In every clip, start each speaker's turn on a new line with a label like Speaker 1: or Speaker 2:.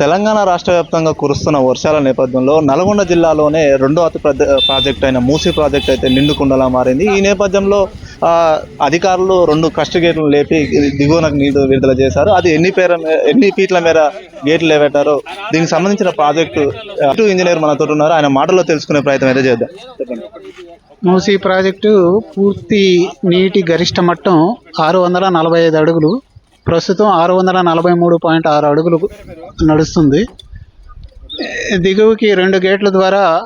Speaker 1: తెలంగాణ రాష్ట్ర వ్యాప్తంగా కురుస్తున్న వర్షాల నేపథ్యంలో నల్గొండ జిల్లాలోనే రెండో అతి పెద్ద ప్రాజెక్ట్ అయిన మూసీ ప్రాజెక్ట్ అయితే నిండుకుండలా మారింది. ఈ నేపథ్యంలో అధికారులు రెండు కష్ట గేట్లు లేపి దిగువన నీరు విడుదల చేశారు. అది ఎన్ని పేర ఎన్ని ఫీట్ల మేర గేట్లు లేపెట్టారో దీనికి సంబంధించిన ప్రాజెక్టు అటు ఇంజనీర్ మనతో ఉన్నారు. ఆయన మాటల్లో తెలుసుకునే ప్రయత్నం అయితే చేద్దాం.
Speaker 2: మూసీ ప్రాజెక్టు పూర్తి నీటి గరిష్ట మట్టం ఆరు వందల నలభై ఐదు అడుగులు ప్రస్తుతం ఆరు వందల నలభై మూడు పాయింట్ ఆరు అడుగులు నడుస్తుంది. దిగువకి రెండు గేట్ల ద్వారా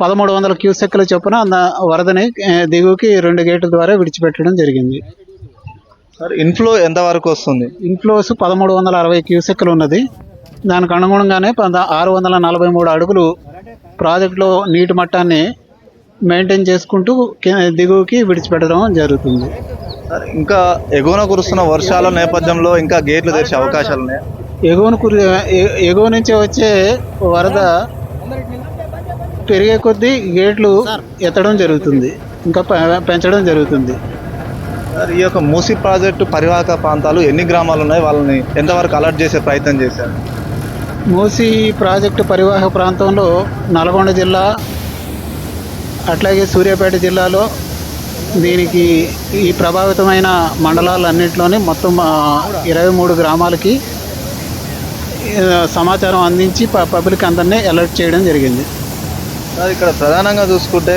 Speaker 2: పదమూడు వందల క్యూసెక్ల చొప్పున వరదని దిగువకి రెండు గేట్ల ద్వారా విడిచిపెట్టడం జరిగింది.
Speaker 1: సార్ ఇన్ఫ్లో ఎంత వరకు వస్తుంది?
Speaker 2: ఇన్ఫ్లోస్ పదమూడు వందల అరవై క్యూసెక్లు ఉన్నది. దానికి అనుగుణంగానే పద- ఆరు వందల నలభై మూడు అడుగులు ప్రాజెక్టులో నీటి మట్టాన్ని మెయింటైన్ చేసుకుంటూ దిగువకి విడిచిపెట్టడం జరుగుతుంది.
Speaker 1: ఇంకా ఎగువన కురుస్తున్న వర్షాల నేపథ్యంలో ఇంకా గేట్లు తెరిచే అవకాశాలు ఉన్నాయి?
Speaker 2: ఎగువన కురి ఎగువ నుంచి వచ్చే వరద పెరిగే కొద్దీ గేట్లు ఎత్తడం జరుగుతుంది. ఇంకా పె- పెంచడం జరుగుతుంది.
Speaker 1: సార్ ఈ యొక్క మూసీ ప్రాజెక్టు పరివాహక ప్రాంతాలు ఎన్ని గ్రామాలు ఉన్నాయి? వాళ్ళని ఎంతవరకు అలర్ట్ చేసే ప్రయత్నం చేశారు?
Speaker 2: మూసీ ప్రాజెక్టు పరివాహక ప్రాంతంలో నల్గొండ జిల్లా అట్లాగే సూర్యాపేట జిల్లాలో దీనికి ఈ ప్రభావితమైన మండలాలన్నింటిలోని మొత్తం ఇరవై మూడు గ్రామాలకి సమాచారం అందించి పబ్లిక్ అందరినీ అలర్ట్ చేయడం జరిగింది.
Speaker 1: సార్ ఇక్కడ ప్రధానంగా చూసుకుంటే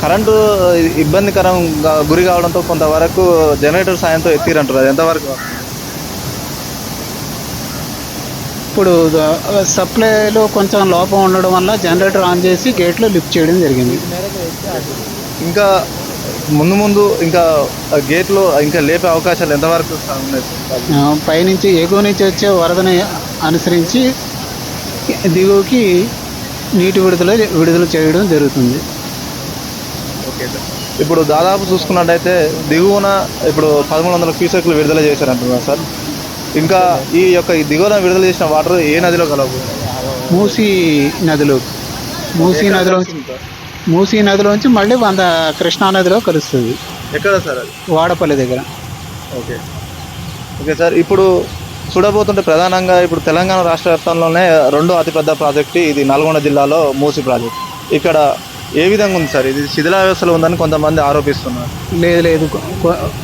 Speaker 1: కరెంటు ఇబ్బందికరంగా గురి కావడంతో కొంతవరకు జనరేటర్ సాయంతో ఎత్తిరంటారు. అది ఎంతవరకు?
Speaker 2: ఇప్పుడు సప్లైలో కొంచెం లోపం ఉండడం వల్ల జనరేటర్ ఆన్ చేసి గేట్లు లిఫ్ట్ చేయడం జరిగింది.
Speaker 1: ఇంకా ముందు ముందు ఇంకా గేట్లు ఇంకా లేపే అవకాశాలు ఎంతవరకు ఉన్నాయి?
Speaker 2: పైనుంచి ఎగువ నుంచి వచ్చే వరదని అనుసరించి దిగువకి నీటి విడుదల విడుదల చేయడం జరుగుతుంది.
Speaker 1: Okay sir. ఇప్పుడు దాదాపు చూసుకున్నట్టయితే దిగువన ఇప్పుడు పదమూడు వందల క్యూసెక్లు విడుదల చేశారంటున్నారు సార్. ఇంకా ఈ యొక్క దిగువన విడుదల చేసిన వాటర్ ఏ నదిలో కలవు
Speaker 2: మూసీ నదిలో మూసీ నదిలో మూసీ నదిలోంచి మళ్ళీ వంద కృష్ణా నదిలో కలుస్తుంది.
Speaker 1: ఎక్కడ సార్ అది?
Speaker 2: వాడపల్లి దగ్గర.
Speaker 1: ఓకే. ఓకే సార్ ఇప్పుడు చూడబోతుంటే ప్రధానంగా ఇప్పుడు తెలంగాణ రాష్ట్ర వ్యాప్తంలోనే రెండో అతిపెద్ద ప్రాజెక్టు ఇది నల్గొండ జిల్లాలో మూసి ప్రాజెక్ట్. ఇక్కడ ఏ విధంగా ఉంది సార్? ఇది శిథిలావ్యవస్థలో ఉందని కొంతమంది ఆరోపిస్తున్నారు.
Speaker 2: లేదు లేదు.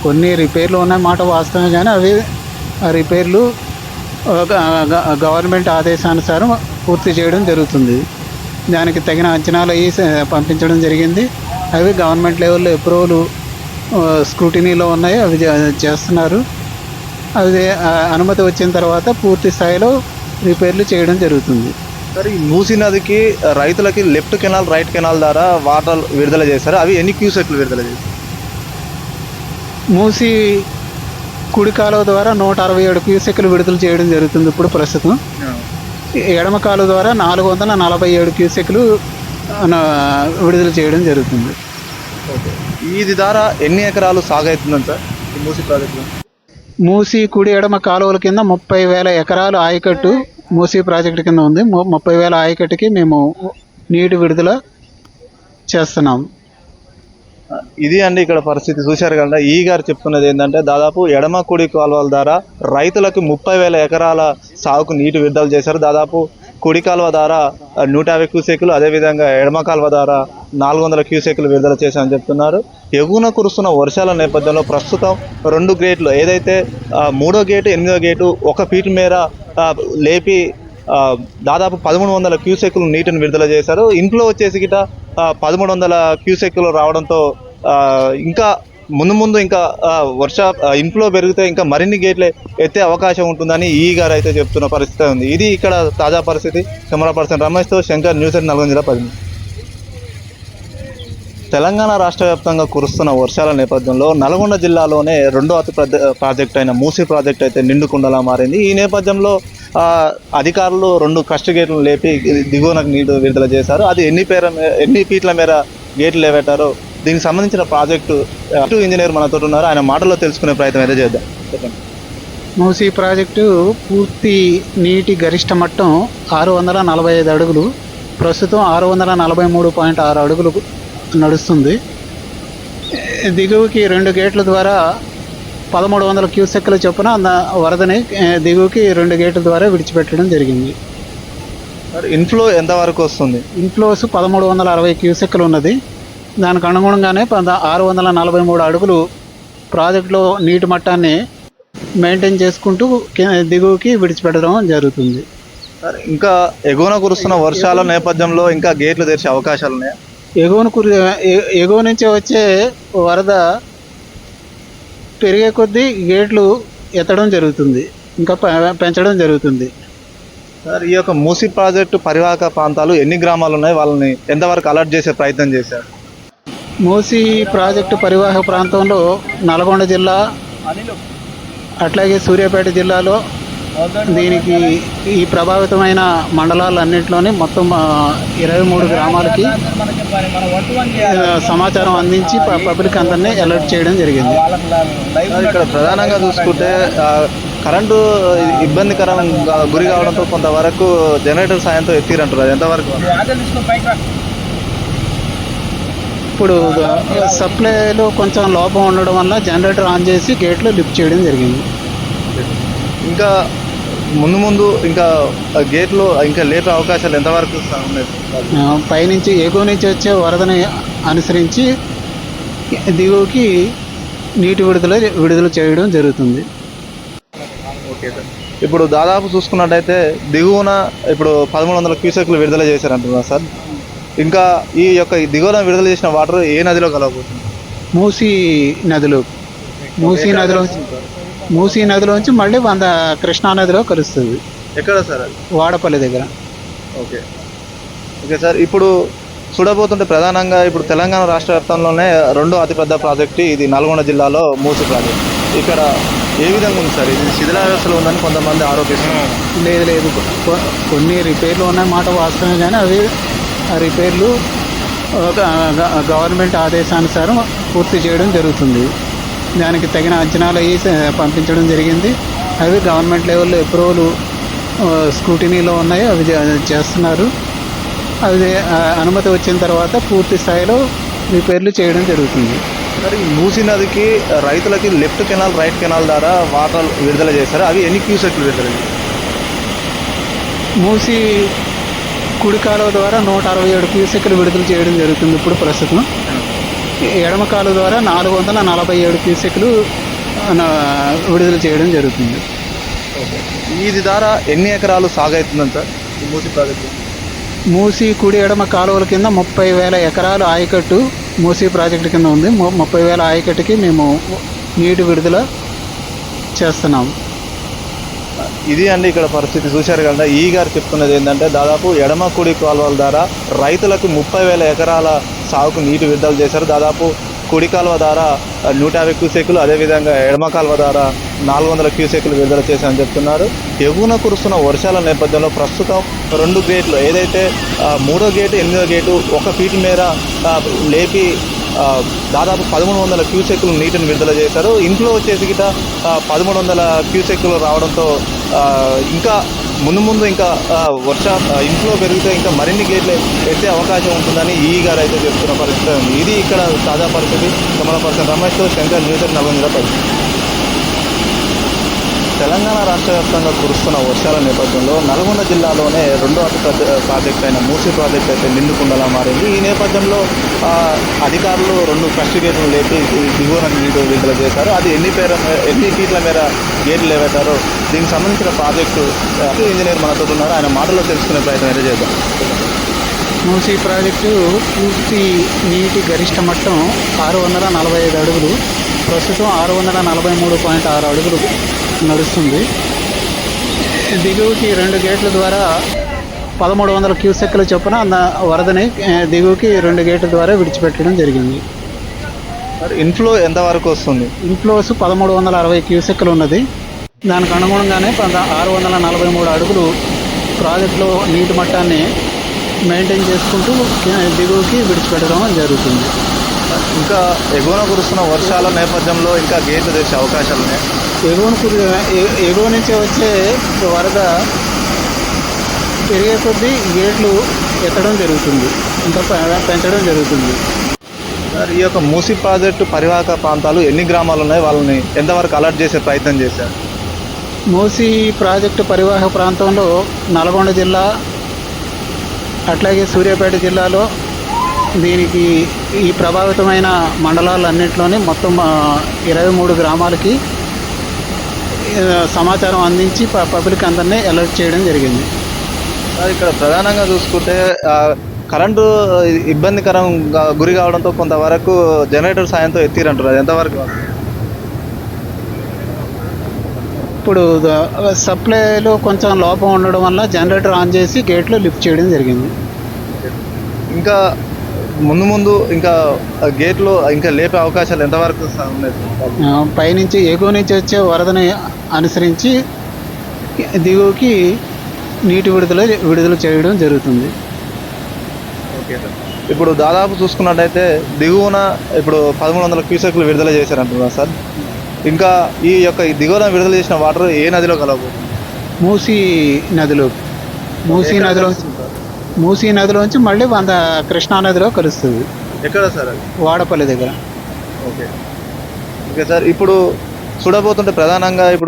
Speaker 2: కొన్ని రిపేర్లు ఉన్నాయి మాట వాస్తవమే కానీ అవి ఆ రిపేర్లు గవర్నమెంట్ ఆదేశానుసారం పూర్తి చేయడం జరుగుతుంది. దానికి తగిన అంచనాలు అయ్యి స- పంపించడం జరిగింది. అవి గవర్నమెంట్ లెవెల్లో అప్రూవల్ స్క్రూటినీలో ఉన్నాయి. అవి చేస్తున్నారు. అది అనుమతి వచ్చిన తర్వాత పూర్తి స్థాయిలో రిపేర్లు చేయడం జరుగుతుంది.
Speaker 1: సార్ ఈ మూసీ నదికి రైతులకి లెఫ్ట్ కెనాల్ రైట్ కెనాల్ ద్వారా వాటర్ విడుదల చేశారు. అవి ఎన్ని క్యూసెక్లు విడుదల చేశారు?
Speaker 2: మూసి కుడి కాలువ ద్వారా నూట అరవై ఏడు క్యూసెక్లు విడుదల చేయడం జరుగుతుంది ఇప్పుడు ప్రస్తుతం. ఎడమ కాలు ద్వారా నాలుగు వందల నలభై ఏడు క్యూసెక్లు విడుదల చేయడం జరుగుతుంది.
Speaker 1: ఇది ద్వారా ఎన్ని ఎకరాలు సాగు అవుతుందని సార్ ఈ మూసీ ప్రాజెక్టులో
Speaker 2: మూసి కుడి ఎడమ కాలువల కింద ముప్పై వేల ఎకరాలు ఆయకట్టు మూసి ప్రాజెక్టు కింద ఉంది. ముప్పై వేల ఆయకట్టుకి మేము నీటి విడుదల చేస్తున్నాం.
Speaker 1: ఇది అండి ఇక్కడ పరిస్థితి. చూశారు కదా ఈ గారు చెప్తున్నది ఏంటంటే దాదాపు ఎడమ కుడి కాలువల ద్వారా రైతులకు ముప్పై వేల ఎకరాల సాగుకు నీటి విడుదల చేశారు. దాదాపు కుడి కాలువ ద్వారా నూట యాభై క్యూసెక్లు అదేవిధంగా ఎడమ కాలువ ద్వారా నాలుగు వందల క్యూసెక్లు విడుదల చేశామని చెప్తున్నారు. ఎగువన కురుస్తున్న వర్షాల నేపథ్యంలో ప్రస్తుతం రెండు గేట్లు ఏదైతే మూడో గేటు ఎనిమిదో గేటు ఒక ఫీట్ మేర లేపి దాదాపు పదమూడు వందల క్యూసెక్లు నీటిని విడుదల చేశారు. ఇంట్లో వచ్చేసి గిట పదమూడు వందల క్యూసెక్లు రావడంతో ఇంకా ముందు ముందు ఇంకా వర్ష ఇంట్లో ఇన్ఫ్లో పెరిగితే ఇంకా మరిన్ని గేట్లే ఎత్తే అవకాశం ఉంటుందని ఈ గారు అయితే చెప్తున్న పరిస్థితి ఉంది. ఇది ఇక్కడ తాజా పరిస్థితి. కెమెరా పర్సన్ రమేష్తో శంకర్ న్యూస్ ఎయిట్ నల్గొండ జిల్లా పది తెలంగాణ రాష్ట్ర వ్యాప్తంగా కురుస్తున్న వర్షాల నేపథ్యంలో నల్గొండ జిల్లాలోనే రెండో అతి పెద్ద ప్రాజెక్ట్ అయిన మూసీ ప్రాజెక్ట్ అయితే నిండుకుండలా మారింది. ఈ నేపథ్యంలో అధికారులు రెండు కష్ట గేట్లు లేపి దిగువన నీరు విడుదల చేశారు. అది ఎన్ని పేర ఎన్ని ఫీట్ల మేర గేట్లు లేవెట్టారో దీనికి సంబంధించిన ప్రాజెక్టు అటు ఇంజనీర్ మనతో ఉన్నారు. ఆయన మాటల్లో తెలుసుకునే ప్రయత్నం అయితే చేద్దాం. చెప్పండి.
Speaker 2: మూసీ ప్రాజెక్టు పూర్తి నీటి గరిష్ట మట్టం ఆరు వందల నలభై ఐదు అడుగులు ప్రస్తుతం ఆరు వందల నలభై మూడు పాయింట్ ఆరు అడుగులు నడుస్తుంది. దిగువకి రెండు గేట్ల ద్వారా పదమూడు వందల క్యూసెక్ల చొప్పున వరదని దిగువకి రెండు గేట్ల ద్వారా విడిచిపెట్టడం జరిగింది.
Speaker 1: ఇన్ఫ్లో ఎంత వరకు వస్తుంది?
Speaker 2: ఇన్ఫ్లోస్ పదమూడు వందల అరవై క్యూసెక్లు ఉన్నది. దానికి అనుగుణంగానే పద ఆరు వందల నలభై మూడు అడుగులు ప్రాజెక్టులో నీటి మట్టాన్ని మెయింటైన్ చేసుకుంటూ దిగువకి విడిచిపెట్టడం జరుగుతుంది.
Speaker 1: ఇంకా ఎగువన కురుస్తున్న వర్షాల నేపథ్యంలో ఇంకా గేట్లు తెరిచే అవకాశాలు ఉన్నాయా?
Speaker 2: ఎగువన కురి ఎగువ నుంచి వచ్చే వరద పెరిగే కొద్దీ గేట్లు ఎత్తడం జరుగుతుంది. ఇంకా పెంచడం జరుగుతుంది.
Speaker 1: సార్ ఈ యొక్క మూసి ప్రాజెక్టు పరివాహక ప్రాంతాలు ఎన్ని గ్రామాలు ఉన్నాయి వాళ్ళని ఎంతవరకు అలర్ట్ చేసే ప్రయత్నం చేశారు?
Speaker 2: మూసి ప్రాజెక్టు పరివాహక ప్రాంతంలో నల్గొండ జిల్లా అట్లాగే సూర్యాపేట జిల్లాలో దీనికి ఈ ప్రభావితమైన మండలాలన్నింటిలోని మొత్తం ఇరవై మూడు గ్రామాలకి సమాచారం అందించి పబ్లిక్ అందరినీ అలర్ట్ చేయడం జరిగింది.
Speaker 1: ఇక్కడ ప్రధానంగా చూసుకుంటే కరెంటు ఇబ్బందికరంగా గురి కావడంతో కొంతవరకు జనరేటర్ సాయంతో ఎత్తిరంటారు అది ఎంతవరకు?
Speaker 2: ఇప్పుడు సప్లైలో కొంచెం లోపం ఉండడం వల్ల జనరేటర్ ఆన్ చేసి గేట్లు లిఫ్ట్ చేయడం జరిగింది.
Speaker 1: ఇంకా ముందు ముందు ఇంకా గేట్లు ఇంకా లేపే అవకాశాలు ఎంతవరకు ఉన్నాయి?
Speaker 2: పైనుంచి ఎగువ నుంచి వచ్చే వరదని అనుసరించి దిగువకి నీటి విడుదల విడుదల చేయడం జరుగుతుంది.
Speaker 1: Okay sir. ఇప్పుడు దాదాపు చూసుకున్నట్టయితే దిగువన ఇప్పుడు పదమూడు వందల క్యూసెక్లు విడుదల చేశారంటున్నారు సార్. ఇంకా ఈ యొక్క దిగువన విడుదల చేసిన వాటర్ ఏ నదిలో కలవబోతుంది?
Speaker 2: మూసీ నదిలో. మూసీ నదిలో మూసీ నదిలోంచి మళ్ళీ వంద కృష్ణా నదిలో కలుస్తుంది
Speaker 1: ఎక్కడ సార్ అది?
Speaker 2: వాడపల్లి దగ్గర.
Speaker 1: ఓకే. ఓకే సార్ ఇప్పుడు చూడబోతుంటే ప్రధానంగా ఇప్పుడు తెలంగాణ రాష్ట్ర వ్యాప్తంలోనే రెండో అతిపెద్ద ప్రాజెక్టు ఇది నల్గొండ జిల్లాలో మూసి ప్రాజెక్ట్. ఇక్కడ ఏ విధంగా ఉంది సార్? ఇది శిథిలావస్థలో ఉందని కొంతమంది ఆరోపిస్తున్నారు.
Speaker 2: లేదు లేదు. కొన్ని రిపేర్లు ఉన్న మాట వాస్తవమే కానీ అవి ఆ రిపేర్లు గవర్నమెంట్ ఆదేశానుసారం పూర్తి చేయడం జరుగుతుంది. దానికి తగిన అంచనాలు అయ్యి పంపించడం జరిగింది. అవి గవర్నమెంట్ లెవెల్లో అప్రూవల్ స్కూటినీలో ఉన్నాయి. అవి చేస్తున్నారు. అవి ఆ, అనుమతి వచ్చిన తర్వాత పూర్తి స్థాయిలో రిపేర్లు చేయడం జరుగుతుంది.
Speaker 1: మరి మూసి నదికి రైతులకి లెఫ్ట్ కెనాల్ రైట్ కెనాల్ ద్వారా వాటర్ విడుదల చేశారు? అవి ఎన్ని క్యూసెక్లు విడుదల
Speaker 2: మూసి కుడి కాలువ ద్వారా నూట అరవై ఏడు క్యూసెక్లు విడుదల చేయడం జరుగుతుంది ఇప్పుడు ప్రస్తుతం. ఎడమ కాలువ ద్వారా నాలుగు వందల నలభై ఏడు క్యూసెక్లు విడుదల చేయడం జరుగుతుంది.
Speaker 1: ఇది ద్వారా ఎన్ని ఎకరాలు ఈ మూసి ప్రాజెక్టు?
Speaker 2: మూసి కుడి ఎడమ కాలువల కింద ముప్పై వేల ఎకరాలు ఆయకట్టు మూసి ప్రాజెక్టు కింద ఉంది. ముప్పై వేల ఆయకట్టుకి మేము నీటి విడుదల చేస్తున్నాం.
Speaker 1: ఇది అండి ఇక్కడ పరిస్థితి. చూశారు కదా ఈ గారు చెప్తున్నది ఏంటంటే దాదాపు ఎడమ కుడి కాలువల ద్వారా రైతులకు ముప్పై వేల ఎకరాల సాగుకు నీటి విడుదల చేశారు. దాదాపు కుడి కాలువ ద్వారా నూట యాభై క్యూసెక్లు అదేవిధంగా ఎడమ కాలువ ద్వారా నాలుగు వందల క్యూసెక్లు విడుదల చేశారని చెప్తున్నారు. ఎగువన కురుస్తున్న వర్షాల నేపథ్యంలో ప్రస్తుతం రెండు గేట్లు ఏదైతే మూడో గేటు ఎనిమిదో గేటు ఒక ఫీట్ మేర లేపి దాదాపు పదమూడు వందల క్యూసెక్లు నీటిని విడుదల చేశారు ఇంట్లో వచ్చేసి గిట పదమూడు వందల క్యూసెక్లు రావడంతో ఇంకా ముందు ముందు ఇంకా వర్ష ఇంట్లో పెరిగితే ఇంకా మరిన్ని గేట్లు ఎత్తే అవకాశం ఉంటుందని ఈ గారు అయితే చెప్తున్న పరిస్థితి ఇది ఇక్కడ తాజా పరిస్థితి కమల పర్సన్ రమేష్తో శంకర్ న్యూస్ నల్గొండ పరిస్థితి తెలంగాణ రాష్ట్ర వ్యాప్తంగా కురుస్తున్న వర్షాల నేపథ్యంలో నల్గొండ జిల్లాలోనే రెండో అతిపెద్ద ప్రాజెక్ట్ అయిన మూసీ ప్రాజెక్ట్ అయితే నిండుకుండలా మారింది. ఈ నేపథ్యంలో అధికారులు రెండు కష్టి గేట్లు లేపి దిగువన నీరు విడుదల చేశారు. అది ఎన్ని పేర ఎన్ని ఫీట్ల మేర గేట్లు లేవేశారో దీనికి సంబంధించిన ప్రాజెక్టు ఇంజనీర్ మనతో ఉన్నారు. ఆయన మాటలో తెలుసుకునే ప్రయత్నం అయితే చేద్దాం.
Speaker 2: మూసీ ప్రాజెక్టు పూర్తి నీటి గరిష్ట మట్టం ఆరు వందల నలభై ఐదు అడుగులు ప్రస్తుతం ఆరు వందల నలభై మూడు పాయింట్ ఆరు అడుగులు నడుస్తుంది. దిగువకి రెండు గేట్ల ద్వారా పదమూడు వందల క్యూసెక్ల చొప్పున వరదని దిగువకి రెండు గేట్ల ద్వారా విడిచిపెట్టడం జరిగింది.
Speaker 1: ఇన్ఫ్లో ఎంతవరకు వస్తుంది?
Speaker 2: ఇన్ఫ్లోస్ పదమూడు వందల అరవై క్యూసెక్లు ఉన్నది. దానికి అనుగుణంగానే పంద- ఆరు వందల నలభై మూడు అడుగులు ప్రాజెక్టులో నీటి మట్టాన్ని మెయింటైన్ చేసుకుంటూ దిగువకి విడిచిపెట్టడం జరుగుతుంది.
Speaker 1: ఇంకా ఎగువన కురుస్తున్న వర్షాల నేపథ్యంలో ఇంకా గేట్లు తెచ్చే అవకాశాలు ఉన్నాయి.
Speaker 2: ఎగువన కురి ఎగువ నుంచి వచ్చే వరద పెరిగే కొద్దీ గేట్లు ఎత్తడం జరుగుతుంది. ఇంకా పెంచడం జరుగుతుంది.
Speaker 1: సార్ ఈ యొక్క మూసి ప్రాజెక్టు పరివాహక ప్రాంతాలు ఎన్ని గ్రామాలు ఉన్నాయి? వాళ్ళని ఎంతవరకు అలర్ట్ చేసే ప్రయత్నం చేశారు?
Speaker 2: మూసీ ప్రాజెక్టు పరివాహక ప్రాంతంలో నల్గొండ జిల్లా అట్లాగే సూర్యాపేట జిల్లాలో దీనికి ఈ ప్రభావితమైన మండలాలన్నింటిలోని మొత్తం ఇరవై మూడు గ్రామాలకి సమాచారం అందించి ప- పబ్లిక్ అందరినీ అలర్ట్ చేయడం జరిగింది.
Speaker 1: సార్ ఇక్కడ ప్రధానంగా చూసుకుంటే కరెంటు ఇబ్బందికరంగా గురి కావడంతో కొంతవరకు జనరేటర్ సాయంతో ఎత్తిరంటారు అది ఎంతవరకు?
Speaker 2: ఇప్పుడు సప్లైలో కొంచెం లోపం ఉండడం వల్ల జనరేటర్ ఆన్ చేసి గేట్లో లిఫ్ట్ చేయడం జరిగింది.
Speaker 1: ఇంకా ముందు ముందు ఇంకా గేట్లో ఇంకా లేపే అవకాశాలు ఎంతవరకు ఉన్నాయి?
Speaker 2: పైనుంచి ఎగువ నుంచి వచ్చే వరదని అనుసరించి దిగువకి నీటి విడుదల విడుదల చేయడం జరుగుతుంది.
Speaker 1: Okay sir. ఇప్పుడు దాదాపు చూసుకున్నట్టయితే దిగువన ఇప్పుడు పదమూడు వందల క్యూసెక్లు విడుదల చేశారంటున్నారు సార్. ఇంకా ఈ యొక్క దిగువన విడుదల చేసిన వాటర్ ఏ నదిలో కలవబోతుంది
Speaker 2: మూసీ నదిలో. మూసీ నదిలో? మూసీ నదిలోంచి మళ్ళీ వంద కృష్ణా నదిలో కలుస్తుంది.
Speaker 1: ఎక్కడ సార్ అది?
Speaker 2: వాడపల్లి దగ్గర.
Speaker 1: ఓకే. ఓకే సార్ ఇప్పుడు చూడబోతుంటే ప్రధానంగా ఇప్పుడు